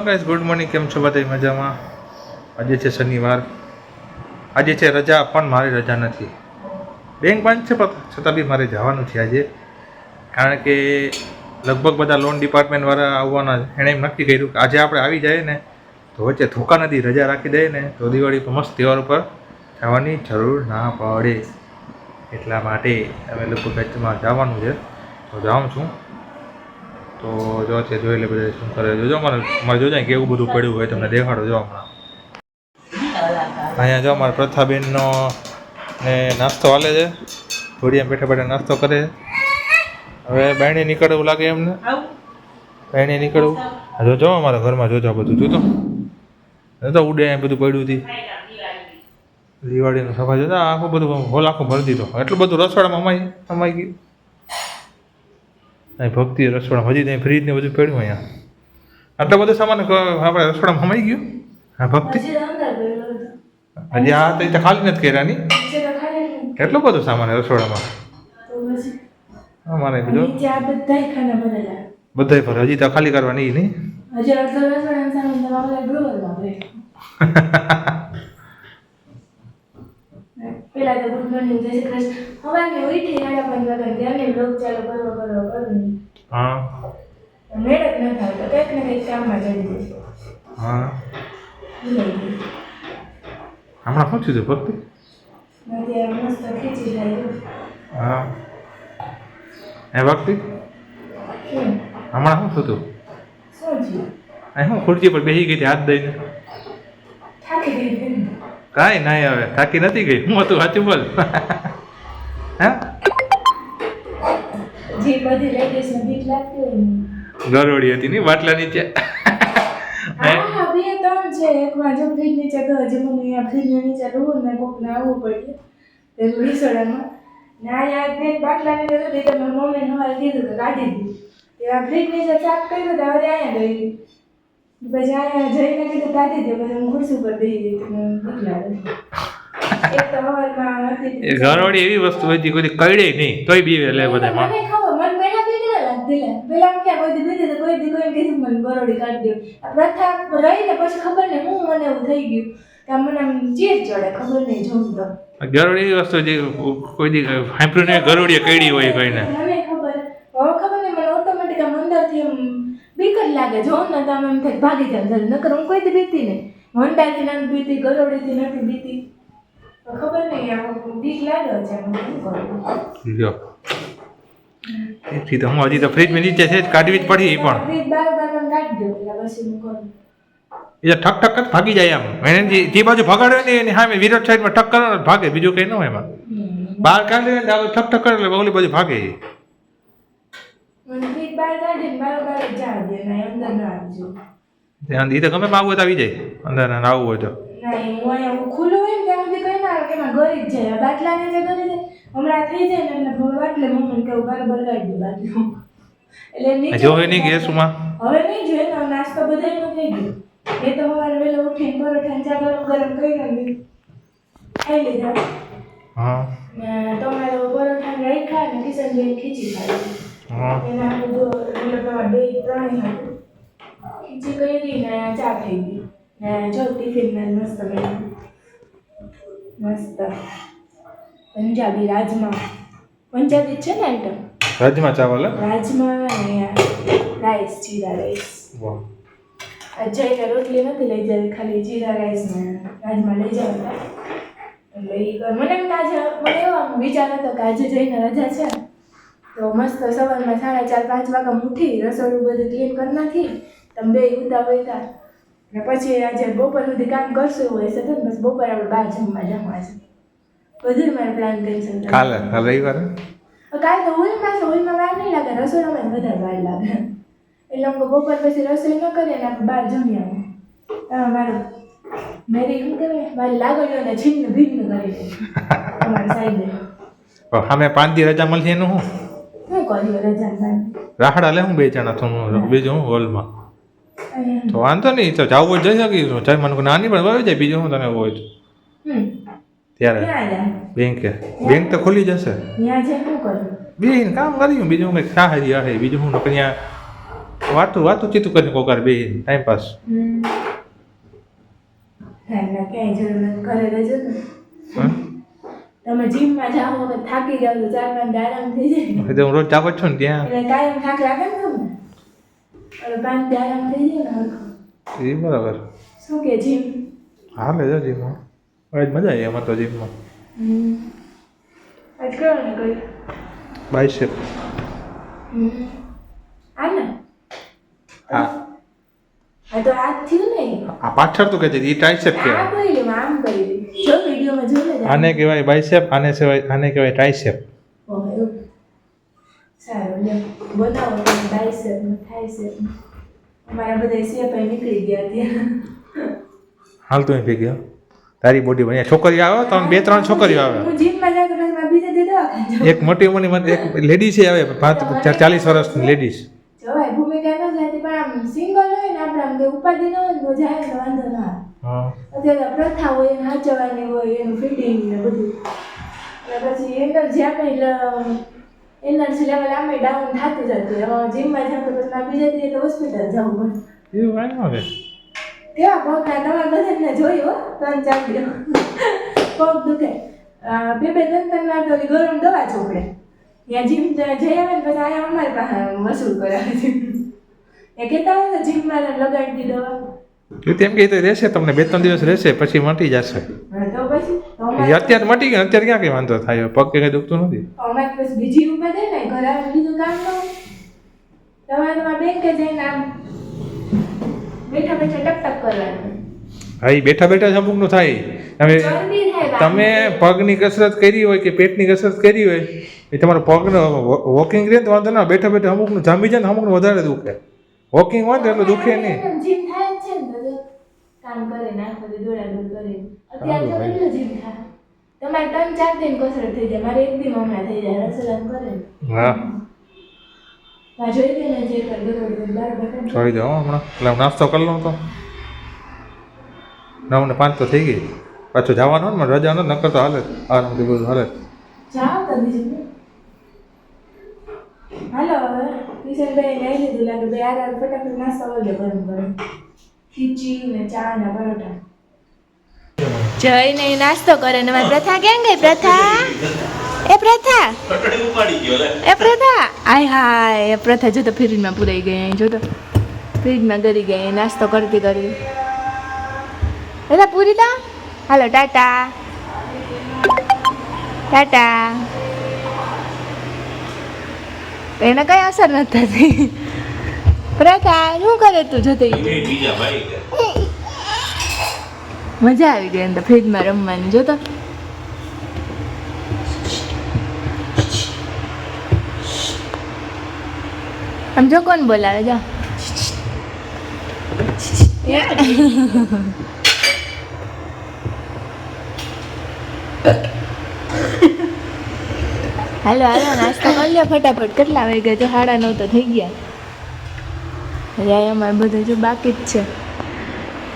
Hello guys good morning. કેમ છો બધા? મજામાં? આજે છે શનિવાર. આજે છે રજા, પણ મારી રજા નથી. બેંક બંધ છે, પણ છતાં બી મારે જવાનું છે આજે. કારણ કે લગભગ બધા લોન ડિપાર્ટમેન્ટવાળા આવવાના, એણે એમ નક્કી કર્યું કે આજે આપણે આવી જાય ને, તો વચ્ચે ધોકા નદી રજા રાખી દઈએ ને, તો દિવાળી પર મસ્ત તહેવાર ઉપર જવાની જરૂર ના પડે. એટલા માટે અમે લગભગ કચ્છમાં જવાનું છે. તો જાઉં છું. તો જો છે જોઈ લે બધા શું કરે જોજો મારે મારે જોજો કેવું બધું પડ્યું હોય તમને દેખાડો, જો હમણાં. અહીંયા જો મારા પ્રથાબેનનો ને નાસ્તો હાલે છે. ઘોડિયા બેઠા બેઠા નાસ્તો કરે છે. હવે બાયણે નીકળવું લાગે એમને? બાયણે નીકળવું? હા જો જો અમારા ઘરમાં જોજો બધું જોતો જોતો ઉડે એમ બધું પડ્યું હતી દિવાળીનો સફાઈ જોતા આખું બધું હોલ આખું ભરી દીધો. એટલું બધું રસોડામાં અમાઈ અમાઈ ગયું. અહીં ભક્તિ રસોડા હજી ત્યાં ફ્રીજ ને બધું પડ્યું અહીંયા. આટલો બધો સામાન આપણે રસોડામાં સમાઈ ગયું? હા ભક્તિ? હજી આ તો એ ખાલી નથી કર્યા ની? હજી તો ખાલી નહીં. કેટલો બધો સામાન રસોડામાં? મને ભરેલા. બધાય પર હજી તો ખાલી કરવાની નહીં પેલા તો ગુડ મોર્નિંગ જય શ્રી કૃષ્ણ. સવારની ઉઠી સાડા પાંચ વાગે ત્યાંની બ્લોગ ચાલુ કરો કરો કરું હા. મેળ જ ન થાય તો કંઈક ને કંઈક કામમાં જઈ જશે હા. હમણાં શું થયું ભક્તિ? મસ્ત ખીચી હા. એ ભક્તિ? હમણાં શું થતું શું થયું? હું ખુરશી પર બેસી ગઈ હતી હાથ દઈને? થાકી ગઈ? કાંઈ નહીં હવે થાકી નથી ગઈ? હું હતું સાચું બોલ. હા? જે બધી લેડીઝને લાગતી હોય હતી ની બાટલા નીચે. બે ત્રણ છે. એકમાં જો ફ્રીજ નીચે તો હજી મને અહીંયા ફ્રીજની નીચે રહું ને કોકને આવવું પડે. પેલું રસોડામાં. ને અહીંયા એક બે બાટલાની અંદર હતી તો મારી મમ્મીને સવારે કીધું તો કાઢી દીધી તે આ ફ્રીજ નીચે ચાક કર્યું તો હવે અહીંયા ગઈ પછી અહીંયા જઈને કીધું કાઢી દે પછી હું ખુરશી ઉપર બેસી ગઈ તો બીક લાગે એક તો સવારમાં હતી એવી વસ્તુ હતી કોઈ કઈડે નહીં તોય બીવે લે બધા માં મને ખબર મને પહેલા બીક ના લાગતી લે પેલા ક્યાં કોઈ દી બીજી કોઈ દી કોઈ કીધું મને ગરોડી કાઢી દો પ્રથા રહીને પછી ખબર ને હું મને એવું થઈ ગયું. કે મને આમ ચીડ ચડે ખબર નહીં તો એવી વસ્તુ જે કોઈ દી સાંભળ્યું નહીં ગરોળીએ કઈડી હોય કોઈને. મને ખબર. હવે ખબર ને મને ઓટોમેટિક આમ અંદરથી આમ બીક જ લાગે જો ને તો આમ એમ થાય ભાગી જાય જલ્દી નકર હું કોઈ બીતી નહીં. હોન્ડાથી નથી બીતી ગરોડીથી નથી બીતી ખબર નહીં આમ બીક લાગે છે લ્યો. તો હું હજી તો ફ્રીજમાં નીચે છે કાઢવી જ પડી પણ. ફ્રીજ બાર બાર કાઢી દો એટલે પછી હું કરું. એ ઠક ઠક જ ભાગી જાય આમ એને જે બાજુ ભગાડ્યો ને એની સામે વિરોધ સાઈડમાં ઠક કરે ભાગે બીજું કંઈ ન હોય એમાં. બહાર કાઢે ને ઠક ઠક કરે એટલે ઓલી બાજુ ભાગે ફ્રીજ બહાર કાઢીને જ દે ના અંદર ના દીધે ગમે માં આવવું હોય તો આવી જાય. અંદર ને આવવું હોય તો. ના હું અહીંયા ખુલ્લું હોય ને ત્યાં સુધી કઈ ના કે એમાં ગરી જ જાય. બાટલા ને જે ગરી જાય હમણાં થઈ જાય ને એટલે ભૂલ બાટલે મમ્મીને કેવું બરાબર કાઢી દે બાટલું. એટલે નહીં ગેસમાં હવે નહીં જોઈએ ને નાસ્તો બધાયનો થઈ ગયો. એ તો સવારે વેલો ઉઠીને પરોઠા ને ચા ગરમ ગરમ કરી નાખી ખાઈ લીધા. હા. ને તમારો પરોઠા ને રાખ્યા ને કિશનભાઈ ખીચી હા એના બધું એટલે તમારે બે ત્રણેય હતું ખીચી કરી ને ચા થઈ ગઈ. ને જો ટિફિન ને મસ્ત બન્યું મસ્ત. પંજાબી રાજમા. પંજાબી છે ને આઈટમ રાજમાં ચાવલ રાજમા ને રાઈસ જીરા રાઈસ વાહ. રોટલી નથી લઈ જાય ખાલી જીરા રાઈસ ને રાજમા લઈ જવા એટલે ઈ કર- મને આજે મને એવો વિચાર હતો કે આજે જઈને રજા છે. તો મસ્ત સવારમાં સાડા ચાર પાંચ વાગે ઉઠી રસોડું બધું ક્લીન કરી નાખી તમે બે ઉતા વૈતા ને પછી આજે બપોર સુધી કામ કરશું હોય છે તો બસ બપોરે આપણે બહાર જમવા જમવા છે બધું મારે પ્લાન કેન્સલ કાલે રવિવારે? કાલે તો હોલમાં છે હોલમાં વાર નહીં લાગે રસોડામાં વધારે વાર લાગે. એટલે અમે બપોર પછી રસોઈ ન કરીએ ને આપણે બહાર જમી આવું મારો મેરી શું કહેવાય? મારી લાગણીઓને છીન ભિન્ન કરી દે. તમારી સાઈડે સામે પાંચ દી રજા મળશે એનું શું કર્યું રજા રાહડા લે હું બે જણા તો બીજું હું. હોલમાં. તો વાંધો નહીં તો જવું હોય જઈ શકીશું ચાલ મને નાની પણ વાવી જાય બીજું હું તને હોય તો. ત્યારે બેંકે. બેંક તો ખુલી જશે. બેન કામ કર્યું બીજું કંઈક સાહેબ હે બીજું હું ત્યાં વાતું વાતું ચીતું કરીને કોકાર બે ટાઈમ પાસ. ક્યાંય જરૂર ઘરે રહેજો ને. તમે જીમમાં જાઓ તો થાકી જાવ તો ચાર પાંચ દી આરામ થઈ જાય. એટલે હું રોજ જાવ છું ને ત્યાં. એટલે કાયમ થાક લાગે ને તમને? એટલે પાંચ આરામ થઈ જાય ને હરખું. એ બરાબર. શું કે જીમ? હા જો જીમમાં આજ મજા આવી એમાં તો જીમમાં. આજ કયો ને કઈ. બાઈસેપ. હમ. આ ને? હા. આ તો આ થયું ને. આ પાછળ તો કહેતી હતી એ કે આ કરી લે આમ કરી લે જો વિડીયોમાં જો આને કહેવાય બાઈસેપ આને કહેવાય આને કહેવાય બાયસેપ ત્યાં. હાલ તું ભેગી. તારી બોડી બની. છોકરીઓ આવે ત્રણ બે ત્રણ છોકરીઓ આવે. એક મોટી ઉંમરની મને એક લેડીઝ આવે પાંચ ચાલીસ વર્ષની લેડીઝ ભૂમિકા ન જાતી પણ આમ સિંગલ હોય ને આપણે ઉપાધિ ન હોય જાય વાંધો ના અત્યારે પ્રથા હોય એને સાચવવાની હોય એનું ફિટિંગ ને બધું. એટલે પછી એનર્જી આપણે એનર્જી લેવલ આમે ડાઉન થતું જતું. હવે જીમમાં જાવ તો પછી બીજા દિવસે હોસ્પિટલ જવું પડે. એવું કાંઈ આવે. કેવા પગના તમારા બધાને જોયું હો ત્રણ ચાર દિવસ. પગ દુખે. બે બે ત્રણ ત્રણ વાર તો ગરમ દવા ચોપડે. ત્યાં જીમ જઈ આવે ને પછી અહીંયા અમારી પાસે વસૂલ કરાવે છે. એ કહેતા હોય ને જીમમાં લગાડી દવા. એ તેમ કે તો રહેશે તમને બે ત્રણ દિવસ રહેશે પછી મટી જશે. અત્યારે મટી ગયા અત્યારે ક્યાં કઈ વાંધો થાય? પગ કે કઈ દુખતું નથી. અમારે બીજી ઉપર ને ઘરે બીજું કામ કરો તમારે તમારા બેંકે જઈને આમ બેઠા બેઠા ટક ટક કરવાનું. હા એ બેઠા બેઠા જ અમુકનું થાય. તમે તમે પગની કસરત કરી હોય કે પેટની કસરત કરી હોય એ તમારો પગનો વોકિંગ રહે તો વાંધો ના બેઠા બેઠા અમુકનું જામી જાય ને અમુકનું વધારે દુખે. વોકિંગ હોય તો એટલું દુખે નહીં જીમ થાય જ છે ને તો જો કામ કરે ને આખો દી કરે. અત્યારે તો કેટલો જીમ થાય. તમારે ત્રણ ચાર દિન કસરત થઈ જાય. મારે એક દિન હમણાં થઈ જાય. રસોડા કરે. ને હા જોઈ દે ને જે કર. દોડ દોડ બાર દો હમણાં. એટલે નાસ્તો કરી લઉં તો. નવ ને પાંચ તો થઈ ગઈ. પાછું જવાનું ને રજા હાલે આરામથી બધું હાલે જાઓ તો બીજું હાલો હવે. કિશનભાઈ લઈ લીધું લાગે બે આ ફટાફટ નાસ્તો વળગે ગરમ ગરમ. ખીચી ને ચા ને પરોઠા જઈને નાસ્તો કરે ને પ્રથા કેમ ગઈ? પ્રથા? એ પ્રથા? એ પ્રથા? આય હાય, એ પ્રથા જો તો ફ્રીજમાં પુરાઈ ગઈ અહીં, જો તો ફ્રીજમાં ગરી ગઈ નાસ્તો કરતી કરી એટલે પૂરી તા? હાલો, ટાટા. ટાટા. એને કઈ અસર નથી થતી. પ્રથા શું કરે તું જતી? મજા આવી ગઈ અંદર ફ્રીજમાં રમવાની જોતો? આમ જો કોણ બોલાવે જો. હાલો હાલો નાસ્તો કરી લે ફટાફટ. કેટલા વાગ્યા? જો સાડા નવ તો થઈ ગયા. હજી આ બધું જો બાકી જ છે.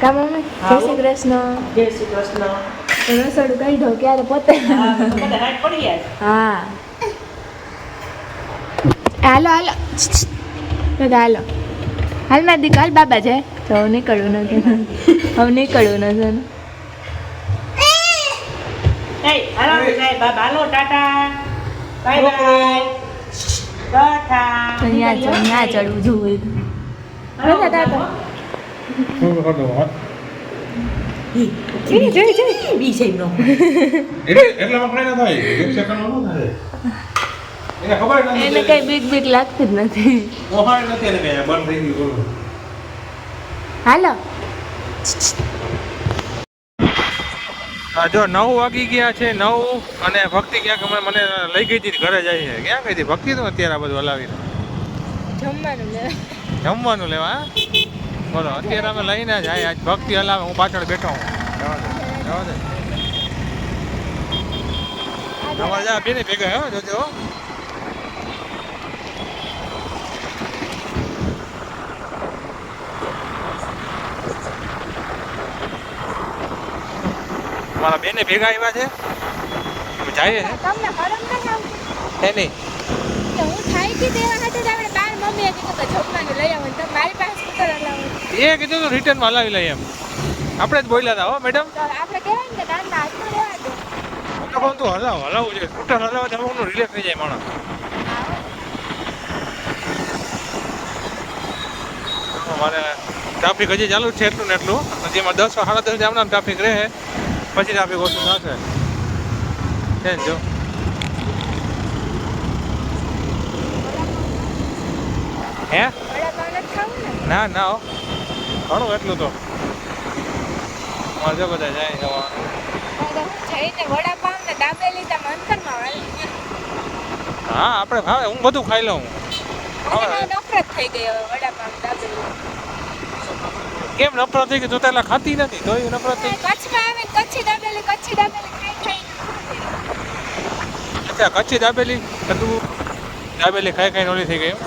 કામ અમે? જય શ્રી કૃષ્ણ. જય શ્રી કૃષ્ણ. રસોડું કાઢો ક્યારે પોતે? હા, હાલો હાલો. હાલો. હાલમાં દીક હાલ બાબા છે તો હવે નીકળવું નથી. હવે નીકળવું નથી. ચડવું હાલો એમનો. એટલે એટલામાં ના થાય. એક સેકન્ડમાં ન થાય. એને ખબર નથી એને કઈ બીક બીક લાગતી જ નથી. ઓહાણ નથી એને કઈ બંધ થઈ ગયું હાલો. હા જો નવ વાગી ગયા છે નવ અને ભક્તિ ક્યાંક હમણાં મને લઈ ગઈ હતી ઘરે જાય છે ક્યાં ગઈ હતી? ભક્તિ તો અત્યારે આ બધું હલાવીને. જમવાનું લેવા. બોલો અત્યારે અમે લઈને જાય આજ ભક્તિ હલાવે હું પાછળ બેઠો હું. જવા દે તમારે જા બેને ભેગા હો જોજો. મારા બેને ભેગા આવ્યા છે? અમે જઈએ છે. તમને ખબર નથી આવતી? એની કે હું થાય કે દેવા હાથે જ આપણે મમ્મીએ કીધું કે જમવાનું લઈ આવો. તો મારી પાસે સ્કૂટર હલાવો એ કીધું તો રિટર્નમાં લાવી લઈએ એમ. આપણે જ બોલ્યા હતા હો મેડમ આપણે કહેવાય કે નાના હાથમાં લેવા દો. તો તું હલાવ હલાવવું છે સ્કૂટર હલાવવા અમુકનું રિલેક્સ થઈ જાય માણસ. મારે ટ્રાફિક હજી ચાલુ છે એટલું ને એટલું. જેમાં દસ સાડા દસ જામના ટ્રાફિક રહે. પછી ટ્રાફિક ઓછું થશે. જો? હે? ના ના હો. ઘણું એટલું તો. મજા બધા જાય જવાનું. જઈને વડાપાવ ને દાબેલી તમે અંતરમાં હા આપણે ભાવે હું બધું ખાઈ લઉં. નફરત થઈ ગઈ હવે વડાપાવ દાબેલી. કેમ નફરત થઈ ગઈ? તું તેલા ખાતી નથી તો નફરત થઈ કચ્છમાં આવે કચ્છી દાબેલી કચ્છી દાબેલી ખાઈ ખાઈ અચ્છા કચ્છી દાબેલી? તું દાબેલી ખાઈ ખાઈને ઓલી થઈ ગઈ એમ?